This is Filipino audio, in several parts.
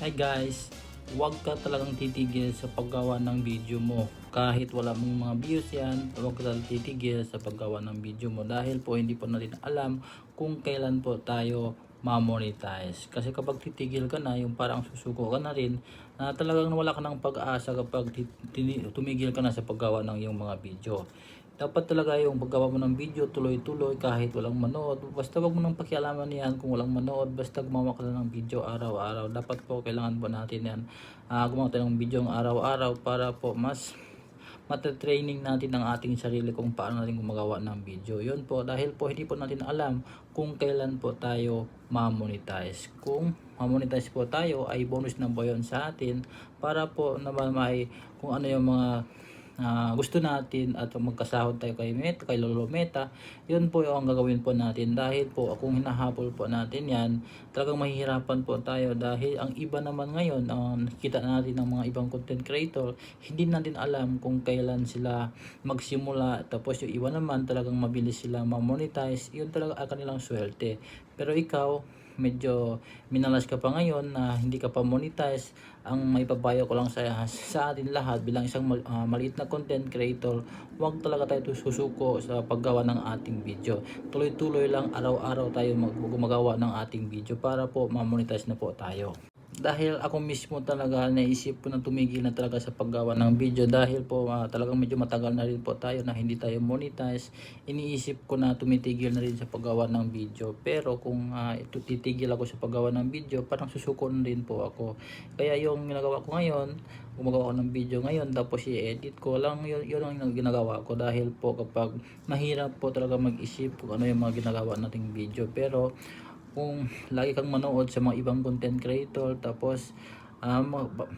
Hi guys, huwag ka talagang titigil sa paggawa ng video mo. Kahit wala mong mga views yan, huwag ka talagang titigil sa paggawa ng video mo dahil po hindi po natin alam kung kailan po tayo ma-monetize. Kasi kapag titigil ka na, yung parang susuko ka na rin, na talagang wala ka ng pag-asa kapag tumigil ka na sa paggawa ng iyong mga video. Dapat talaga yung paggawa mo ng video tuloy-tuloy kahit walang manood. Basta wag mo nang pakialaman yan kung walang manood. Basta gumawa ka lang ng video araw-araw. Dapat po kailangan po natin yan. Ah, gumawa tayo ng video araw-araw para po mas matatraining natin ang ating sarili kung paano natin gumagawa ng video. Yun po, dahil po hindi po natin alam kung kailan po tayo ma-monetize. Kung ma-monetize po tayo, ay bonus na po yun sa atin para po naman may kung ano yung mga ah, gusto natin at magkasahod tayo kay Meta, kay Lolo Meta, yun po yung gagawin po natin. Dahil po kung hinahabol po natin yan, talagang mahihirapan po tayo dahil ang iba naman ngayon, ang nakikita natin ng mga ibang content creator, hindi natin alam kung kailan sila magsimula. Tapos yung iba naman talagang mabilis sila ma-monetize, yun talaga ang kanilang swerte. Pero ikaw, medyo minalas ka pa ngayon na hindi ka pa monetize. Ang may papayo ko lang sa, sa atin lahat bilang isang mal- ah, maliit na content creator huwag talaga tayo susuko sa paggawa ng ating video. Tuloy-tuloy lang araw-araw tayo mag- gumagawa ng ating video para po ma-monetize na po tayo dahil ako mismo talaga naisip ko na tumigil na talaga sa paggawa ng video. Dahil po ah, talagang medyo matagal na rin po tayo na hindi tayo monetize. Iniisip ko na tumitigil na rin sa paggawa ng video. Pero kung ito titigil ako sa paggawa ng video parang susuko na rin po ako. Kaya yung ginagawa ko ngayon gumagawa ko ng video ngayon tapos i-edit ko lang yun, yun ang ginagawa ko. Dahil po kapag mahirap po talaga mag-isip kung ano yung mga ginagawa nating video. Pero kung lagi kang manood sa mga ibang content creator tapos um, ma-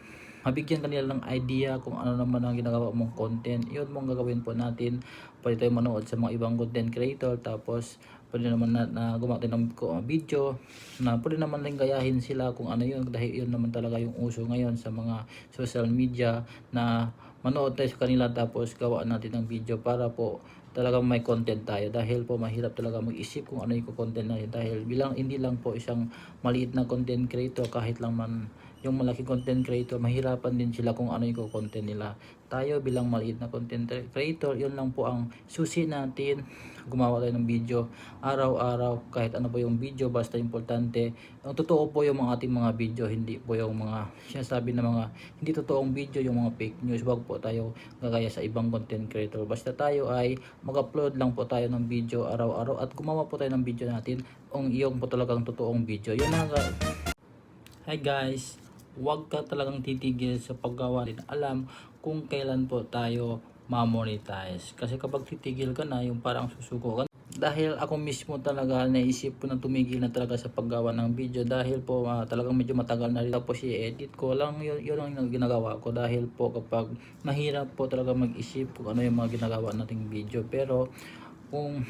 mabigyan kanila ng idea kung ano naman ang ginagawa mong content yun mong gagawin po natin. Pwede tayo manood sa mga ibang content creator tapos pwede naman na, na gumawa ng video na pwede naman rin gayahin sila kung ano yun dahil yun naman talaga yung uso ngayon sa mga social media na manood tayo sa kanila tapos gawa natin ng video para po talagang may content tayo. Dahil po mahirap talaga mag-isip kung ano yung content natin. Dahil bilang hindi lang po isang maliit na content creator kahit lang man yung malaking content creator mahirapan din sila kung ano yung content nila. Tayo bilang maliit na content creator yun lang po ang susi natin. Gumawa tayo ng video araw-araw kahit ano po yung video basta importante. Ang totoo po yung mga ating mga video hindi po yung mga sinasabi na mga hindi totoong video yung mga fake news. Wag po tayo gagaya sa ibang content creator. Basta tayo ay mag-upload lang po tayo ng video araw-araw at gumawa po tayo ng video natin ang iyong po talagang totoong video. Yun na Hi guys, huwag ka talagang titigil sa paggawa din. Alam kung kailan po tayo ma-monetize. Kasi kapag titigil ka na, yung parang susuko ka. Dahil ako mismo talaga naisip ko na tumigil na talaga sa paggawa ng video dahil po ah, talagang medyo matagal na rin tapos i-edit ko lang yun, yun ang ginagawa ko dahil po kapag mahirap po talaga mag-isip kung ano yung mga ginagawa nating video pero kung